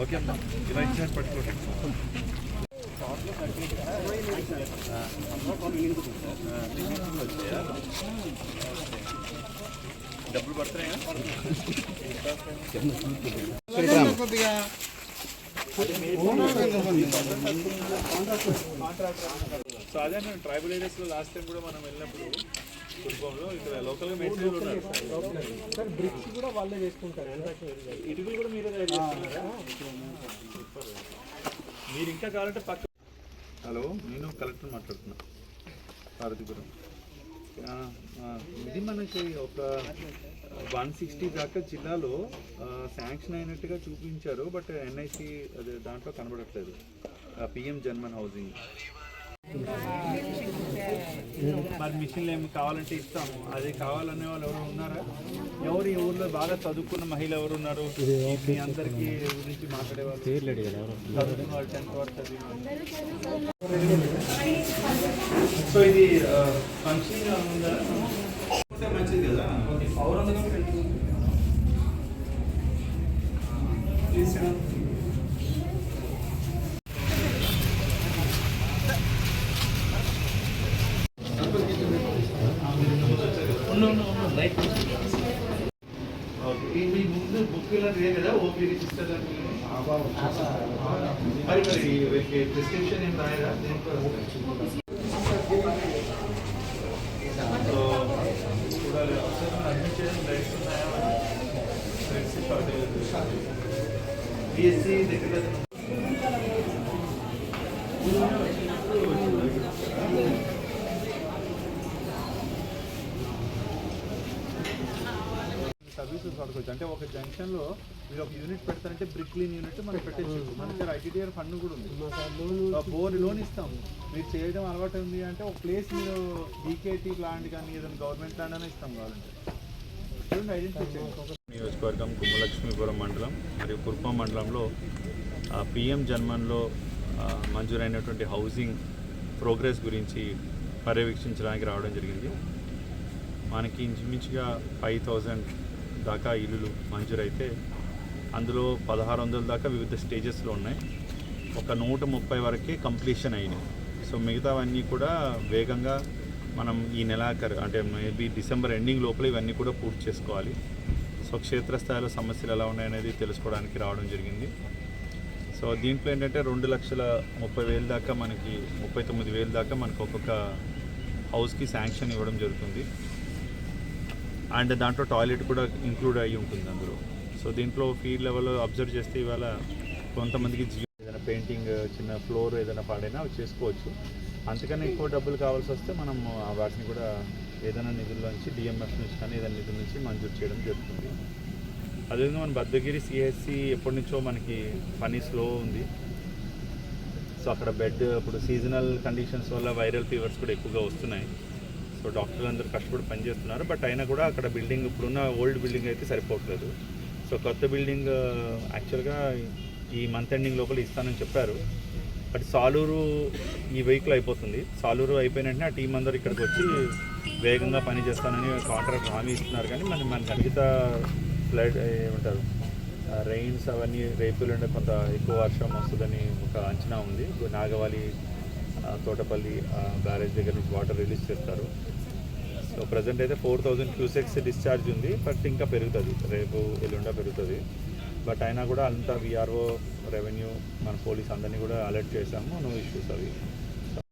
Okay అమ్మా ఇలా ఇచ్చారు పట్టుకోండి డబ్బులు పడుతున్నాయా కొద్దిగా సో అదే నేను ట్రైబల్ ఏరియాస్లో లాస్ట్ టైం కూడా మనం వెళ్ళినప్పుడు కుటుంబంలో ఇక్కడ లోకల్గా మెటీరియల్ ఉన్నారు. సార్ బ్రిక్స్ కూడా వాళ్ళే చేసుకుంటారు. ఇటుకలు కూడా మీరే. మీరు ఇంకా కావాలంటే పక్క హలో నేను కలెక్టర్ మాట్లాడుతున్నా. పార్వతీపురం. ఇది మనకి ఒక వన్ సిక్స్టీ దాకా జిల్లాలో శాంక్షన్ అయినట్టుగా చూపించారు బట్ ఎన్ఐసి దాంట్లో కనబడట్లేదు. PM Janman housing. మరి మిషన్లు ఏమి కావాలంటే ఇస్తాము. అది కావాలనే వాళ్ళు ఎవరు ఉన్నారా? ఎవరు ఈ ఊర్లో బాగా చదువుకున్న మహిళ ఎవరు ఉన్నారు? మీ అందరికీ గురించి మాట్లాడేవాళ్ళు చదువుకున్న వాళ్ళు టెన్త్ వరకు. సో ఇది ఫంక్షన్ ఉందా? మంచిది కదా. ప్లీజ్ ఓకే మీ ముందు బుక్ ఇలాంటిదే కదా ఓపీ రిజిస్టర్ మరి మరి వీళ్ళకి ప్రిస్క్రిప్షన్ ఏం రాయరా దేంట్లో సో చూడాలి ఒకసారి మనం అడ్మిట్ చేయడం రైట్స్ ఉన్నాయా రైట్స్ షార్టేజ్ బిఎస్సి దగ్గర సర్వీసెస్ వాడుకోవచ్చు. అంటే ఒక జంక్షన్లో మీరు ఒక యూనిట్ పెడతారంటే బ్రిక్ క్లీన్ యూనిట్ మనం పెట్టచ్చు మన దగ్గర ఐటీడీఆర్ ఫండ్ కూడా ఉంది. బోర్ లోన్ ఇస్తాం మీరు చేయడం అలవాటు ఉంది అంటే ఒక ప్లేస్ మీరు డీకేటీ ప్లాంట్ కానీ ఏదైనా గవర్నమెంట్ ప్లాంట్ అయినా ఇస్తాం కావాలంటే. నియోజకవర్గం గుమ్మలక్ష్మీపురం మండలం మరియు కుర్పం మండలంలో పిఎం జన్మన్లో మంజూరైనటువంటి హౌసింగ్ ప్రోగ్రెస్ గురించి పర్యవేక్షించడానికి రావడం జరిగింది. మనకి ఇంచుమించుగా ఫైవ్ థౌజండ్ దాకా ఇల్లులు మంజూరైతే అందులో పదహారు వందల దాకా వివిధ స్టేజెస్లో ఉన్నాయి. ఒక నూట ముప్పై వరకే కంప్లీషన్ అయినాయి. సో మిగతావన్నీ కూడా వేగంగా మనం ఈ నెలాఖరు అంటే మేబీ డిసెంబర్ ఎండింగ్ లోపల ఇవన్నీ కూడా పూర్తి చేసుకోవాలి. సో క్షేత్రస్థాయిలో సమస్యలు ఎలా ఉన్నాయనేది తెలుసుకోవడానికి రావడం జరిగింది. సో దీంట్లో ఏంటంటే రెండు లక్షల ముప్పై వేలు దాకా మనకి ముప్పై తొమ్మిది వేలు దాకా మనకు ఒక్కొక్క హౌస్కి శాంక్షన్ ఇవ్వడం జరుగుతుంది. అండ్ దాంట్లో టాయిలెట్ కూడా ఇంక్లూడ్ అయ్యి ఉంటుంది అందులో. సో దీంట్లో ఫీల్డ్ లెవెల్లో అబ్జర్వ్ చేస్తే ఇవాళ కొంతమందికి జియో ఏదైనా పెయింటింగ్ చిన్న ఫ్లోర్ ఏదైనా పాడైనా అవి చేసుకోవచ్చు. అంతకన్నా ఎక్కువ డబ్బులు కావాల్సి వస్తే మనం వాటిని కూడా ఏదైనా నిధుల్లోంచి డిఎంఎఫ్ నుంచి కానీ ఏదైనా నిధుల నుంచి మంజూరు చేయడం జరుగుతుంది. అదేవిధంగా మన భద్రగిరి సిఎస్సి ఎప్పటి నుంచో మనకి పని స్లో ఉంది. సో అక్కడ బెడ్ ఇప్పుడు సీజనల్ కండిషన్స్ వల్ల వైరల్ ఫీవర్స్ కూడా ఎక్కువగా వస్తున్నాయి. సో డాక్టర్లు అందరూ కష్టపడి పనిచేస్తున్నారు. బట్ అయినా కూడా అక్కడ బిల్డింగ్ ఇప్పుడున్న ఓల్డ్ బిల్డింగ్ అయితే సరిపోవట్లేదు. సో కొత్త బిల్డింగ్ యాక్చువల్గా ఈ మంత్ ఎండింగ్ లోపల ఇస్తానని చెప్పారు. బట్ సాలూరు ఈ వెహికల్ అయిపోతుంది. సాలూరు అయిపోయిన వెంటనే ఆ టీం అందరూ ఇక్కడికి వచ్చి వేగంగా పని చేస్తానని కాంట్రాక్ట్ హామీ ఇస్తున్నారు. కానీ మన మన మిగతా ఫ్లడ్ ఏమంటారు రెయిన్స్ అవన్నీ రేపులు ఎల్లుండి కొంత ఎక్కువ వర్షం వస్తుందని ఒక అంచనా ఉంది. నాగవాలి తోటపల్లి బ్యారేజ్ దగ్గర నుంచి వాటర్ రిలీజ్ చేస్తారు. సో ప్రజెంట్ అయితే ఫోర్ థౌజండ్ క్యూసెక్స్ డిశ్చార్జ్ ఉంది బట్ ఇంకా పెరుగుతుంది. రేపు ఎల్లుండా పెరుగుతుంది. బట్ అయినా కూడా అంతా విఆర్ఓ రెవెన్యూ మన పోలీస్ అందరినీ కూడా అలర్ట్ చేశాము. నో ఇష్యూస్ అవి.